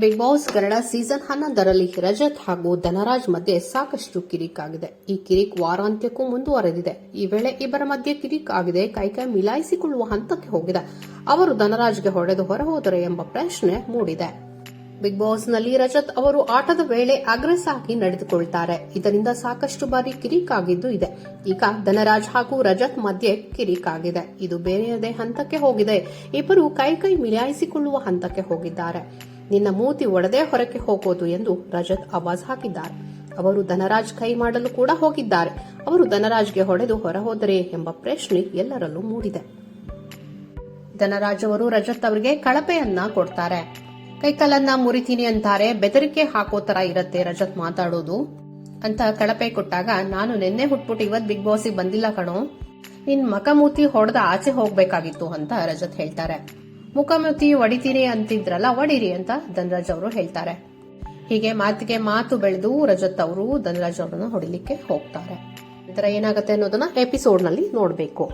Big boss Kannada season ಹನ್ನೊಂದರಲ್ಲಿ ರಜತ್ ಹಾಗೂ ಧನರಾಜ್ ಮಧ್ಯೆ ಸಾಕಷ್ಟು ಕಿರಿಕ್ ಆಗಿದೆ ಈ ಕಿರಿಕ್ ವಾರಾಂತ್ಯಕ್ಕೂ ಮುಂದುವರೆದಿದೆ. ಈ ವೇಳೆ ಇಬ್ಬರ ಮಧ್ಯೆ ಕಿರಿಕ್ ಆಗಿದೆ. ಕೈಕೈ ಮಿಲಾಯಿಸಿಕೊಳ್ಳುವ ಹಂತಕ್ಕೆ ಹೋಗಿದೆ. ಅವರು ಧನರಾಜ್ಗೆ ಹೊಡೆದು ಹೊರಹೋದರೆ ಎಂಬ ಪ್ರಶ್ನೆ ಮೂಡಿದೆ. ಬಿಗ್ ಬಾಸ್ನಲ್ಲಿ ರಜತ್ ಅವರು ಆಟದ ವೇಳೆ ಅಗ್ರೆಸ್ ಆಗಿ ನಡೆದುಕೊಳ್ತಾರೆ. ಇದರಿಂದ ಸಾಕಷ್ಟು ಬಾರಿ ಕಿರಿಕ್ ಆಗಿದ್ದು ಇದೆ. ಈಗ ಧನರಾಜ್ ಹಾಗೂ ರಜತ್ ಮಧ್ಯೆ ಕಿರಿಕ್ ಆಗಿದೆ. ಇದು ಬೇರೆಯದೇ ಹಂತಕ್ಕೆ ಹೋಗಿದೆ. ಇಬ್ಬರು ಕೈ ಕೈ ಮಿಲಾಯಿಸಿಕೊಳ್ಳುವ ಹಂತಕ್ಕೆ ಹೋಗಿದ್ದಾರೆ. ನಿನ್ನ ಮೂತಿ ಒಡೆದೇ ಹೊರಕ್ಕೆ ಹೋಗೋದು ಎಂದು ರಜತ್ ಆವಾಜ್ ಹಾಕಿದ್ದಾರೆ. ಅವರು ಧನರಾಜ್ ಕೈ ಮಾಡಲು ಕೂಡ ಹೋಗಿದ್ದಾರೆ. ಅವರು ಧನರಾಜ್ಗೆ ಹೊಡೆದು ಹೊರಹೋದರೆ ಎಂಬ ಪ್ರಶ್ನೆ ಎಲ್ಲರಲ್ಲೂ ಮೂಡಿದೆ. ಧನರಾಜ್ ಅವರು ರಜತ್ ಅವರಿಗೆ ಕಳಪೆಯನ್ನ ಕೊಡ್ತಾರೆ. ಕೈಕಲನ್ನ ಮುರಿತೀನಿ ಅಂತಾರೆ, ಬೆದರಿಕೆ ಹಾಕೋ ತರ ಇರತ್ತೆ ರಜತ್ ಮಾತಾಡೋದು ಅಂತ ಕಳಪೆ ಕೊಟ್ಟಾಗ, ನಾನು ನಿನ್ನೆ ಹುಟ್ಬಿಟ್ಟು ಇವತ್ ಬಿಗ್ ಬಾಸಿಗೆ ಬಂದಿಲ್ಲ ಕಣೋ. ನಿನ್ ಮಕಮೂತಿ ಹೊಡೆದ ಆಚೆ ಹೋಗ್ಬೇಕಾಗಿತ್ತು ಅಂತ ರಜತ್ ಹೇಳ್ತಾರೆ. ಮುಖಮೂತಿ ಹೊಡಿತೀರಿ ಅಂತಿದ್ರಲ್ಲ ಹೊಡಿರಿ ಅಂತ ಧನರಾಜ್ ಅವರು ಹೇಳ್ತಾರೆ. ಹೀಗೆ ಮಾತಿಗೆ ಮಾತು ಬೆಳೆದು ರಜತ್ ಅವರು ಧನರಾಜ್ ಅವರನ್ನು ಹೊಡಿಲಿಕ್ಕೆ ಹೋಗ್ತಾರೆ. ನಂತರ ಏನಾಗುತ್ತೆ ಅನ್ನೋದನ್ನ ಎಪಿಸೋಡ್ನಲ್ಲಿ ನೋಡಬೇಕು.